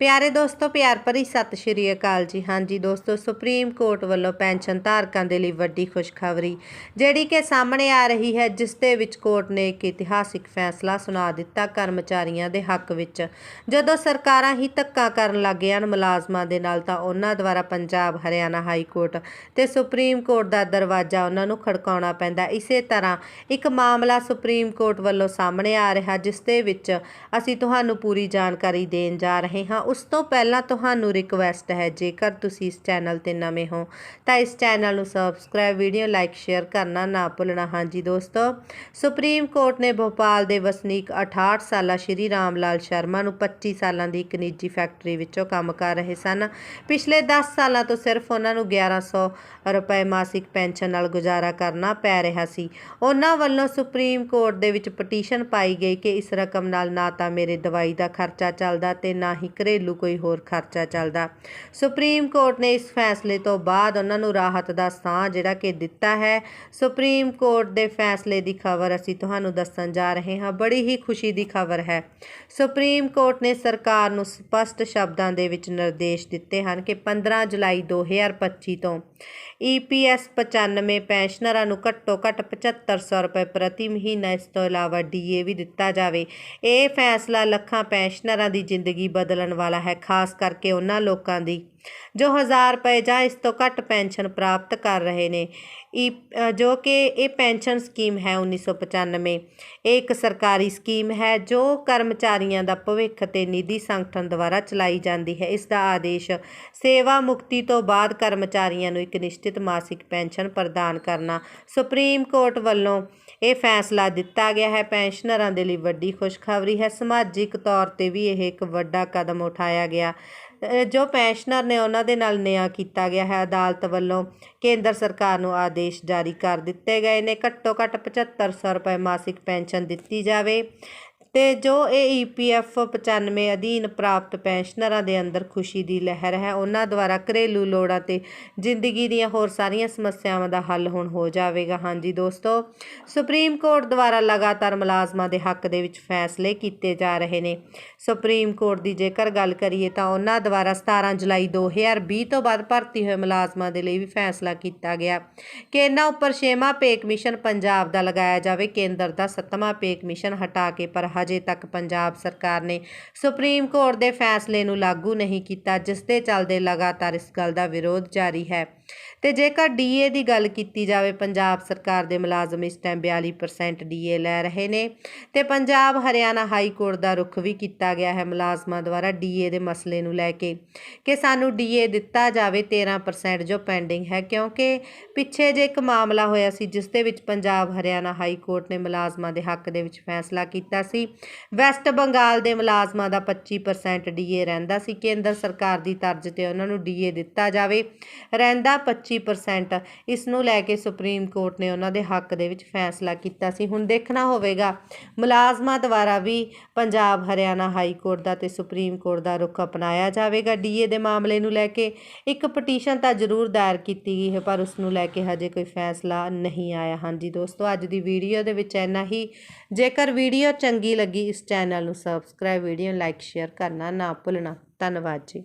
ਪਿਆਰੇ ਦੋਸਤੋ, ਪਿਆਰ ਭਰੀ ਸਤਿ ਸ਼੍ਰੀ ਅਕਾਲ ਜੀ। ਹਾਂਜੀ ਦੋਸਤੋ, ਸੁਪਰੀਮ ਕੋਰਟ ਵੱਲੋਂ ਪੈਨਸ਼ਨ ਧਾਰਕਾਂ ਦੇ ਲਈ ਵੱਡੀ ਖੁਸ਼ਖਬਰੀ, ਜਿਹੜੀ ਕਿ ਸਾਹਮਣੇ ਆ ਰਹੀ ਹੈ, ਜਿਸ ਦੇ ਵਿੱਚ ਕੋਰਟ ਨੇ ਇੱਕ ਇਤਿਹਾਸਿਕ ਫੈਸਲਾ ਸੁਣਾ ਦਿੱਤਾ ਕਰਮਚਾਰੀਆਂ ਦੇ ਹੱਕ ਵਿੱਚ। ਜਦੋਂ ਸਰਕਾਰਾਂ ਹੀ ਧੱਕਾ ਕਰਨ ਲੱਗੀਆਂ ਮੁਲਾਜ਼ਮਾਂ ਦੇ ਨਾਲ, ਤਾਂ ਉਹਨਾਂ ਦੁਆਰਾ ਪੰਜਾਬ, ਹਰਿਆਣਾ ਹਾਈ ਕੋਰਟ ਤੇ ਸੁਪਰੀਮ ਕੋਰਟ ਦਾ ਦਰਵਾਜ਼ਾ ਉਹਨਾਂ ਨੂੰ ਖੜਕਾਉਣਾ ਪੈਂਦਾ। ਇਸੇ ਤਰ੍ਹਾਂ ਇੱਕ ਮਾਮਲਾ ਸੁਪਰੀਮ ਕੋਰਟ ਵੱਲੋਂ ਸਾਹਮਣੇ ਆ ਰਿਹਾ, ਜਿਸ ਦੇ ਵਿੱਚ ਅਸੀਂ ਤੁਹਾਨੂੰ ਪੂਰੀ ਜਾਣਕਾਰੀ ਦੇਣ ਜਾ ਰਹੇ ਹਾਂ। ਉਸ ਤੋਂ ਪਹਿਲਾਂ ਤੁਹਾਨੂੰ ਰਿਕਵੈਸਟ ਹੈ, ਜੇਕਰ ਤੁਸੀਂ ਇਸ ਚੈਨਲ ਤੇ ਨਵੇਂ ਹੋ, ਤਾਂ ਇਸ ਚੈਨਲ ਨੂੰ ਸਬਸਕ੍ਰਾਈਬ ਵੀਡੀਓ ਲਾਈਕ ਸ਼ੇਅਰ ਕਰਨਾ ਨਾ ਭੁੱਲਣਾ। ਹਾਂਜੀ ਦੋਸਤੋ, ਸੁਪਰੀਮ ਕੋਰਟ ਨੇ ਭੋਪਾਲ ਦੇ ਵਸਨੀਕ 68 ਸਾਲਾ ਸ਼੍ਰੀ ਰਾਮ ਲਾਲ ਸ਼ਰਮਾ ਨੂੰ 25 ਸਾਲਾਂ ਦੀ ਇੱਕ ਨਿੱਜੀ ਫੈਕਟਰੀ ਵਿੱਚੋਂ ਕੰਮ ਕਰ ਰਹੇ ਸਨ। ਪਿਛਲੇ 10 ਸਾਲਾਂ ਤੋਂ ਸਿਰਫ ਉਹਨਾਂ ਨੂੰ 1100 ਰੁਪਏ ਮਾਸਿਕ ਪੈਨਸ਼ਨ ਨਾਲ ਗੁਜ਼ਾਰਾ ਕਰਨਾ ਪੈ ਰਿਹਾ ਸੀ। ਉਹਨਾਂ ਵੱਲੋਂ ਸੁਪਰੀਮ ਕੋਰਟ ਦੇ ਵਿੱਚ ਪਟੀਸ਼ਨ ਪਾਈ ਗਈ ਕਿ ਇਸ ਰਕਮ ਨਾਲ ਨਾ ਤਾਂ ਮੇਰੇ ਦਵਾਈ ਦਾ ਖਰਚਾ ਚੱਲਦਾ ਤੇ ਨਾ ਹੀ ਘਰੇ ਘਰੇਲੂ ਕੋਈ ਹੋਰ ਖਰਚਾ ਚੱਲਦਾ। ਸੁਪਰੀਮ ਕੋਰਟ ਨੇ ਇਸ ਫੈਸਲੇ ਤੋਂ ਬਾਅਦ ਉਹਨਾਂ ਨੂੰ ਰਾਹਤ ਦਾ ਸਾਹ ਜਿਹੜਾ ਕਿ ਦਿੱਤਾ ਹੈ। ਸੁਪਰੀਮ ਕੋਰਟ ਦੇ ਫੈਸਲੇ ਦੀ ਖਬਰ ਅਸੀਂ ਤੁਹਾਨੂੰ ਦੱਸਣ ਜਾ ਰਹੇ ਹਾਂ। ਬੜੀ ਹੀ ਖੁਸ਼ੀ ਦੀ ਖਬਰ ਹੈ। ਸੁਪਰੀਮ ਕੋਰਟ ਨੇ ਸਰਕਾਰ ਨੂੰ ਸਪਸ਼ਟ ਸ਼ਬਦਾਂ ਦੇ ਵਿੱਚ ਨਿਰਦੇਸ਼ ਦਿੱਤੇ ਹਨ ਕਿ 15 ਜੁਲਾਈ 2025 ਤੋਂ ਈਪੀਐਸ 95 ਪੈਨਸ਼ਨਰਾਂ ਨੂੰ ਘੱਟੋ ਘੱਟ 7500 ਰੁਪਏ ਪ੍ਰਤੀ ਮਹੀਨਾ ਇਸ ਤੋਂ ਇਲਾਵਾ ਡੀਏ ਵੀ ਦਿੱਤਾ ਜਾਵੇ। ਇਹ ਫੈਸਲਾ ਲੱਖਾਂ ਪੈਨਸ਼ਨਰਾਂ ਦੀ ਜ਼ਿੰਦਗੀ ਬਦਲਣ ਵਾਲਾ ਵਾਲਾ ਹੈ ਖਾਸ ਕਰਕੇ ਉਹਨਾਂ ਲੋਕਾਂ ਦੀ ਜੋ 1000 ਰੁਪਏ ਜਾਂ ਇਸ ਤੋਂ ਘੱਟ ਪੈਨਸ਼ਨ ਪ੍ਰਾਪਤ ਕਰ ਰਹੇ ਨੇ। ਈ ਜੋ ਕਿ ਇਹ ਪੈਨਸ਼ਨ ਸਕੀਮ ਹੈ 1995 ਇਹ ਇੱਕ ਸਰਕਾਰੀ ਸਕੀਮ ਹੈ ਜੋ ਕਰਮਚਾਰੀਆਂ ਦਾ ਭਵਿੱਖ ਤੇ ਨਿਧੀ ਸੰਗਠਨ ਦੁਆਰਾ ਚਲਾਈ ਜਾਂਦੀ ਹੈ। ਇਸ ਦਾ ਆਦੇਸ਼ ਸੇਵਾ ਮੁਕਤੀ ਤੋਂ ਬਾਅਦ ਕਰਮਚਾਰੀਆਂ ਨੂੰ ਇੱਕ ਨਿਸ਼ਚਿਤ ਮਾਸਿਕ ਪੈਨਸ਼ਨ ਪ੍ਰਦਾਨ ਕਰਨਾ। ਸੁਪਰੀਮ ਕੋਰਟ ਵੱਲੋਂ ਇਹ ਫੈਸਲਾ ਦਿੱਤਾ ਗਿਆ ਹੈ। ਪੈਨਸ਼ਨਰਾਂ ਦੇ ਲਈ ਵੱਡੀ ਖੁਸ਼ਖਬਰੀ ਹੈ। ਸਮਾਜਿਕ ਤੌਰ ਤੇ ਵੀ ਇਹ ਇੱਕ ਵੱਡਾ ਕਦਮ ਉਠਾਇਆ ਗਿਆ। ਜੋ ਪੈਨਸ਼ਨਰ ਨੇ ਉਹਨਾਂ ਦੇ ਨਾਲ ਨਿਆਂ ਕੀਤਾ ਗਿਆ ਹੈ, ਅਦਾਲਤ ਵੱਲੋਂ ਕੇਂਦਰ ਸਰਕਾਰ ਨੂੰ ਆਦੇਸ਼ ਜਾਰੀ ਕਰ ਦਿੱਤੇ ਗਏ ਨੇ। ਘੱਟੋ ਘੱਟ 7500 ਰੁਪਏ ਮਾਸਿਕ ਪੈਨਸ਼ਨ ਦਿੱਤੀ ਜਾਵੇ। ਅਤੇ ਜੋ ਇਹ ਈ ਪੀ ਐੱਫ ਪਚਾਨਵੇਂ ਅਧੀਨ ਪ੍ਰਾਪਤ ਪੈਨਸ਼ਨਰਾਂ ਦੇ ਅੰਦਰ ਖੁਸ਼ੀ ਦੀ ਲਹਿਰ ਹੈ, ਉਹਨਾਂ ਦੁਆਰਾ ਘਰੇਲੂ ਲੋੜਾਂ ਅਤੇ ਜ਼ਿੰਦਗੀ ਦੀਆਂ ਹੋਰ ਸਾਰੀਆਂ ਸਮੱਸਿਆਵਾਂ ਦਾ ਹੱਲ ਹੁਣ ਹੋ ਜਾਵੇਗਾ। ਹਾਂਜੀ ਦੋਸਤੋ, ਸੁਪਰੀਮ ਕੋਰਟ ਦੁਆਰਾ ਲਗਾਤਾਰ ਮੁਲਾਜ਼ਮਾਂ ਦੇ ਹੱਕ ਦੇ ਵਿੱਚ ਫੈਸਲੇ ਕੀਤੇ ਜਾ ਰਹੇ ਨੇ। ਸੁਪਰੀਮ ਕੋਰਟ ਦੀ ਜੇਕਰ ਗੱਲ ਕਰੀਏ ਤਾਂ ਉਹਨਾਂ ਦੁਆਰਾ 17 ਜੁਲਾਈ 2020 ਤੋਂ ਬਾਅਦ ਭਰਤੀ ਹੋਏ ਮੁਲਾਜ਼ਮਾਂ ਦੇ ਲਈ ਵੀ ਫੈਸਲਾ ਕੀਤਾ ਗਿਆ। ਕਿ ਇਹਨਾਂ ਉੱਪਰ ਛੇਵਾਂ ਪੇ ਕਮਿਸ਼ਨ ਪੰਜਾਬ ਦਾ ਲਗਾਇਆ ਜਾਵੇ, ਕੇਂਦਰ ਦਾ ਸੱਤਵਾਂ ਪੇ ਕਮਿਸ਼ਨ ਹਟਾ ਕੇ ਪਰ ਹਜੇ ਤੱਕ ਪੰਜਾਬ ਸਰਕਾਰ ਨੇ ਸੁਪਰੀਮ ਕੋਰਟ ਦੇ ਫੈਸਲੇ ਨੂੰ ਲਾਗੂ ਨਹੀਂ ਕੀਤਾ, ਜਿਸ ਦੇ ਚੱਲਦੇ ਲਗਾਤਾਰ ਇਸ ਗੱਲ ਦਾ ਵਿਰੋਧ ਜਾਰੀ ਹੈ। ਤੇ ਜੇਕਰ ਡੀਏ ਦੀ ਗੱਲ ਕੀਤੀ ਜਾਵੇ, ਪੰਜਾਬ ਸਰਕਾਰ ਦੇ ਮੁਲਾਜ਼ਮ ਇਸ ਟਾਈਮ 42% ਡੀਏ ਲੈ ਰਹੇ ਨੇ ਤੇ ਪੰਜਾਬ ਹਰਿਆਣਾ ਹਾਈ ਕੋਰਟ ਦਾ ਰੁਖ ਵੀ ਕੀਤਾ ਗਿਆ ਹੈ ਮੁਲਾਜ਼ਮਾਂ ਦੁਆਰਾ ਡੀਏ ਦੇ ਮਸਲੇ ਨੂੰ ਲੈ ਕੇ ਕਿ ਸਾਨੂੰ ਡੀਏ ਦਿੱਤਾ ਜਾਵੇ 13% ਜੋ ਪੈਂਡਿੰਗ ਹੈ, ਕਿਉਂਕਿ ਪਿੱਛੇ ਜੇ ਇੱਕ ਮਾਮਲਾ ਹੋਇਆ ਸੀ ਜਿਸ ਦੇ ਵਿੱਚ ਪੰਜਾਬ ਹਰਿਆਣਾ ਹਾਈ ਕੋਰਟ ਨੇ ਮੁਲਾਜ਼ਮਾਂ ਦੇ ਹੱਕ ਦੇ ਵਿੱਚ ਫੈਸਲਾ ਕੀਤਾ ਸੀ, ਵੈਸਟ ਬੰਗਾਲ ਦੇ ਮੁਲਾਜ਼ਮਾਂ ਦਾ 25% ਡੀਏ ਰਹਿੰਦਾ ਸੀ, ਕੇਂਦਰ ਸਰਕਾਰ ਦੀ ਤਰਜ਼ ਤੇ ਉਹਨਾਂ ਨੂੰ ਡੀਏ ਦਿੱਤਾ ਜਾਵੇ, ਰਹਿੰਦਾ 25% ਇਸ ਨੂੰ ਲੈ ਕੇ ਸੁਪਰੀਮ ਕੋਰਟ ਨੇ ਉਹਨਾਂ ਦੇ ਹੱਕ ਦੇ ਵਿੱਚ ਫੈਸਲਾ ਕੀਤਾ ਸੀ। ਹੁਣ ਦੇਖਣਾ ਹੋਵੇਗਾ। ਮੁਲਾਜ਼ਮਾਂ ਦੁਆਰਾ ਵੀ ਪੰਜਾਬ, ਹਰਿਆਣਾ ਹਾਈ ਕੋਰਟ ਦਾ ਤੇ ਸੁਪਰੀਮ ਕੋਰਟ ਦਾ ਰੁਖ ਅਪਣਾਇਆ ਜਾਵੇਗਾ ਡੀਏ ਦੇ ਮਾਮਲੇ ਨੂੰ ਲੈ ਕੇ। ਇੱਕ ਪਟੀਸ਼ਨ ਤਾਂ ਜ਼ਰੂਰ ਦਾਇਰ ਕੀਤੀ ਗਈ ਹੈ, ਪਰ ਉਸ ਨੂੰ ਲੈ ਕੇ ਹਜੇ ਕੋਈ ਫੈਸਲਾ ਨਹੀਂ ਆਇਆ। ਹਾਂਜੀ ਦੋਸਤੋ, ਅੱਜ ਦੀ ਵੀਡੀਓ ਦੇ ਵਿੱਚ ਇੰਨਾ ਹੀ। ਜੇਕਰ ਵੀਡੀਓ ਚੰਗੀ ਲੱਗੀ, ਇਸ ਚੈਨਲ ਨੂੰ ਸਬਸਕ੍ਰਾਈਬ, ਵੀਡੀਓ ਲਾਈਕ, ਸ਼ੇਅਰ ਕਰਨਾ ਨਾ ਭੁੱਲਣਾ। ਧੰਨਵਾਦ ਜੀ।